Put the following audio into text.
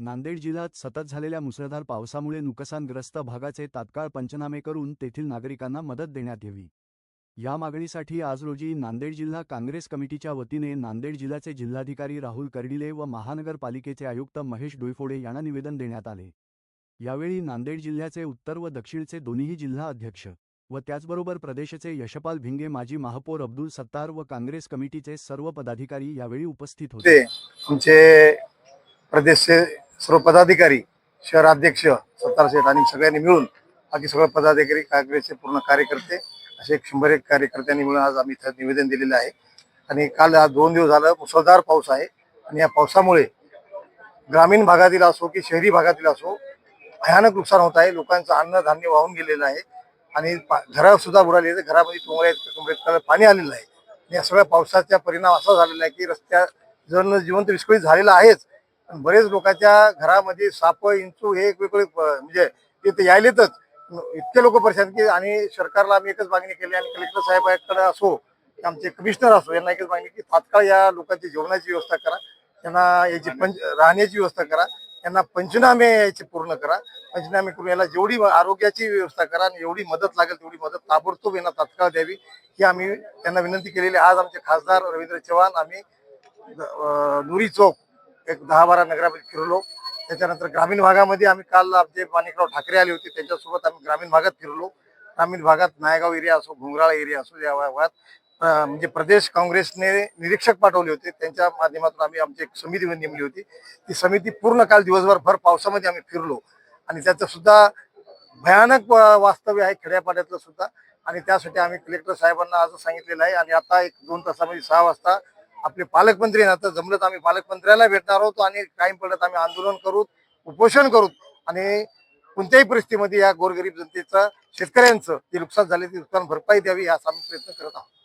नांदेड जिल्ह्यात सतत झालेल्या मुसळधार पावसामुळे नुकसानग्रस्त भागाचे तात्काळ पंचनामे करून तेथील नागरिकांना मदत देण्यात यावी. या मागणीसाठी आज रोजी नांदेड जिल्हा काँग्रेस कमिटीच्या वतीने नांदेड जिल्ह्याचे जिल्हाधिकारी राहुल कर्डिले व महानगरपालिकेचे आयुक्त महेश डोईफोडे यांना निवेदन देण्यात आले. यावेळी नांदेड जिल्ह्याचे उत्तर व दक्षिणचे दोन्ही जिल्हा अध्यक्ष व त्याचबरोबर प्रदेशचे यशपाल भिंगे माजी महापौर अब्दुल सत्तार व काँग्रेस कमिटीचे सर्व पदाधिकारी यावेळी उपस्थित होते. आमचे प्रदेशचे सर्व पदाधिकारी शहराध्यक्ष सत्तार शेठ आणि सगळ्यांनी मिळून बाकी सगळे पदाधिकारी काँग्रेसचे पूर्ण कार्यकर्ते असे एक शंभर एक कार्यकर्त्यांनी मिळून आज आम्ही इथं निवेदन दिलेलं आहे. आणि काल आज दोन दिवस झालं मुसळधार पाऊस आहे. आणि या पावसामुळे ग्रामीण भागातील असो की शहरी भागातील असो भयानक नुकसान होत आहे. लोकांचं अन्न धान्य वाहून गेलेलं आहे. आणि पा- सुद्धा बुडाली घरामध्ये तुम्हाला पाणी आलेलं आहे. आणि या सगळ्या पावसाचा परिणाम असा झालेला आहे की रस्त्या जण जिवंत विस्कळीत झालेला आहेच. बरेच लोकांच्या घरामध्ये साप इंचू हे एक वेगळे म्हणजे ते यायलेतच. इतके लोक परेशान की आणि सरकारला आम्ही एकच मागणी केली आणि कलेक्टर साहेबांकडे असो की आमचे कमिशनर असो यांना एकच मागणी की तात्काळ या लोकांची जेवणाची व्यवस्था करा. त्यांना याची पंच राहण्याची व्यवस्था करा. त्यांना पंचनामे याची पूर्ण करा. पंचनामे करून याला जेवढी आरोग्याची व्यवस्था करा आणि एवढी मदत लागेल तेवढी मदत ताबडतोब यांना तात्काळ द्यावी. ही आम्ही त्यांना विनंती केलेली आज आमचे खासदार रवींद्र चव्हाण आम्ही नुरी चौक एक दहा बारा नगरामध्ये फिरलो. त्याच्यानंतर ग्रामीण भागामध्ये आम्ही काल आमचे माणिकराव ठाकरे आले होते त्यांच्यासोबत आम्ही ग्रामीण भागात फिरलो. ग्रामीण भागात नायगाव एरिया असो घुंगराळ एरिया असो या भागात म्हणजे प्रदेश काँग्रेसने निरीक्षक पाठवले होते. त्यांच्या माध्यमातून आम्ही आमची एक समिती नेमली होती. ती समिती पूर्ण काल दिवसभर भर पावसामध्ये आम्ही फिरलो. आणि त्याचं सुद्धा भयानक वास्तव्य आहे खेड्यापाड्यातलं सुद्धा. आणि त्यासाठी आम्ही कलेक्टर साहेबांना आज सांगितलेलं आहे. आणि आता एक दोन तासामध्ये सहा वाजता आपले पालकमंत्री ना आता जमलं तर आम्ही पालकमंत्र्याला भेटणार आहोत आणि टाइम पडत आम्ही आंदोलन करू उपोषण करू. आणि कोणत्याही परिस्थितीमध्ये या गोरगरीब जनतेचं शेतकऱ्यांचं जे नुकसान झाले ते नुकसान भरपाई द्यावी याचा आम्ही प्रयत्न करत आहोत.